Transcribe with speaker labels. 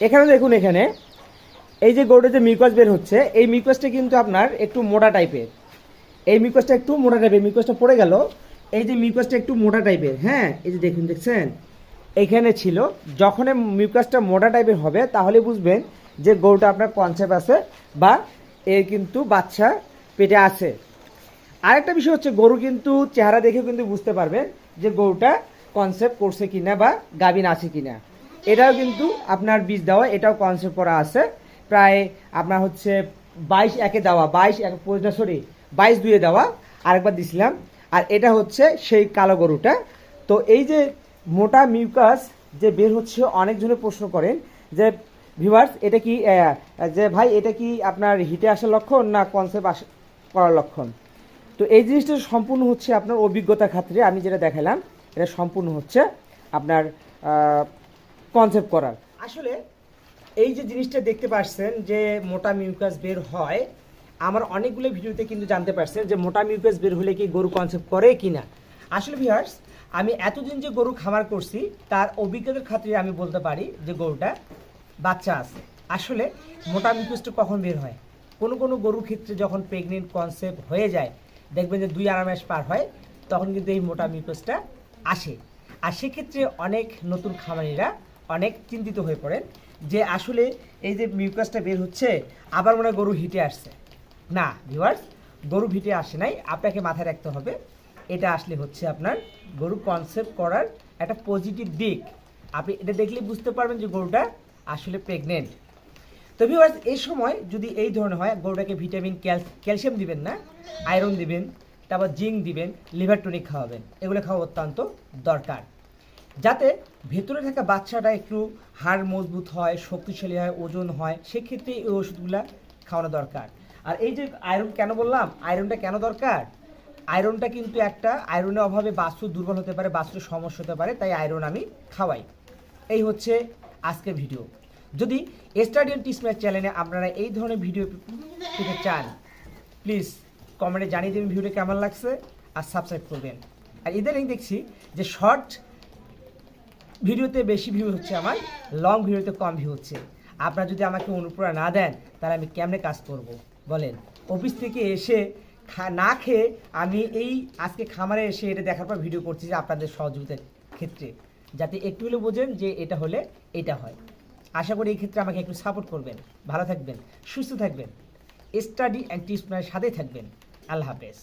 Speaker 1: এখানে দেখুন এখানে, এই যে গরুটা যে মিউকাস বের হচ্ছে, এই মিউকাসটা কিন্তু আপনার একটু মোটা টাইপের। এই মিউকাসটা একটু মোটা টাইপের মিউকাসটা পড়ে গেল, এই যে মিউকাসটা একটু মোটা টাইপের হ্যাঁ এই যে দেখুন, দেখছেন? এইখানে ছিল যখন মিউকাসটা মোটা টাইপের হবে, তাহলে বুঝবেন যে গরুটা আপনার কনসেপ্ট আছে বা এর কিন্তু বাচ্চা পেটে আছে। আরেকটা বিষয় হচ্ছে, গরু কিন্তু চেহারা দেখে কিন্তু বুঝতে পারবেন যে গরুটা কনসেপ্ট করছে কিনা বা গাভিন আছে কিনা। এটাও কিন্তু আপনার বীজ দেওয়া, এটাও কনসেপ্ট করা আছে। প্রায় আপনার হচ্ছে বাইশ একে দেওয়া, বাইশ এক সরি বাইশ দুয়ে দেওয়া, আরেকবার দিছিলাম। আর এটা হচ্ছে সেই কালো গরুটা। তো এই যে মোটা মিউকাস যে বের হচ্ছে, অনেকজনে প্রশ্ন করেন যে ভিভার্স এটা কি যে ভাই, এটা কি আপনার হিটে আসার লক্ষণ না কনসেপ্ট আস, করার লক্ষণ? তো এই জিনিসটা সম্পূর্ণ হচ্ছে আপনার অভিজ্ঞতা খাতিরে আমি যেটা দেখালাম, এটা সম্পূর্ণ হচ্ছে আপনার কনসেপ্ট করার। আসলে এই যে জিনিসটা দেখতে পাচ্ছেন যে মোটা মিউকাস বের হয়, আমার অনেকগুলো ভিডিওতে কিন্তু জানতে পারছেন যে মোটা মিউকাস বের হলে কি গরু কনসেপ্ট করে কি না। আসলে ভিউয়ার্স আমি এতদিন যে গরু খামার করছি, তার অভিজ্ঞতার খাতিরে আমি বলতে পারি যে গরুটা বাচ্চা আছে। আসলে মোটা মিউকাসটা কখন বের হয়? কোনো কোনো গরুর ক্ষেত্রে যখন প্রেগনেন্ট কনসেপ্ট হয়ে যায়, দেখবেন যে দুই আড়াই মাস পার হয়, তখন কিন্তু এই মোটা মিউকাসটা আসে। আর সেক্ষেত্রে অনেক নতুন খামারিরা অনেক চিন্তিত হয়ে পড়েন যে আসলে এই যে মিউকাসটা বের হচ্ছে, আবার মনে গরু হিটে আসছে। না ভিউয়ার্স গরু ভিটে আসে নাই, আপনাকে মাথায় রাখতে হবে, এটা আসলে হচ্ছে আপনার গরু কনসেপ্ট করার একটা পজিটিভ দিক। আপনি এটা দেখলে বুঝতে পারবেন যে গরুটা আসলে প্রেগনেন্ট তো ভিউয়ার্স এই সময় যদি এই ধরনের হয়, গরুটাকে ভিটামিন ক্যালসিয়াম দিবেন না আয়রন দিবেন, তারপর জিঙ্ক দিবেন লিভার টনিক খাওয়াবেন। এগুলো খাওয়া অত্যন্ত দরকার। যাতে ভেতরে থাকা বাচ্চাটা একটু হাড় মজবুত হয়, শক্তিশালী হয়, ওজন হয়, সেক্ষেত্রে এই ওষুধগুলা খাওয়ানো দরকার। আর এই যে আয়রন কেন বললাম? আয়রনটা কেন দরকার? আয়রনটা কিন্তু একটা আয়রনের অভাবে বাস্তু দুর্বল হতে পারে, বাস্তুর সমস্যা হতে পারে, তাই আয়রন আমি খাওয়াই। এই হচ্ছে আজকের ভিডিও যদি স্টাডিয়াম টিসম্যাচ চ্যানেলে আপনারা এই ধরনের ভিডিও পেতে চান প্লিজ কমেন্টে জানিয়ে দেবেন ভিডিও কেমন লাগছে, আর সাবস্ক্রাইব করবেন। আর ইদানিং দেখছি যে শর্ট ভিডিওতে বেশি ভিউ হচ্ছে আমার লং ভিডিওতে কম ভিউ হচ্ছে। আপনারা যদি আমাকে অনুপ্রেরণা না দেন, তাহলে আমি কেমনে কাজ করব? বলেন অফিস থেকে এসে না খেয়ে আমি এই আজকে খামারে এসে এটা দেখার পর ভিডিও করছি যে আপনাদের সহযোগিতার ক্ষেত্রে। যাতে একটু হলে বোঝেন যে এটা হলে এটা হয়। আশা করি এই ক্ষেত্রে আমাকে একটু সাপোর্ট করবেন। ভালো থাকবেন, সুস্থ থাকবেন। স্টাডি অ্যান্ড টিপস সাথেই থাকবেন। আল্লাহ হাফেজ।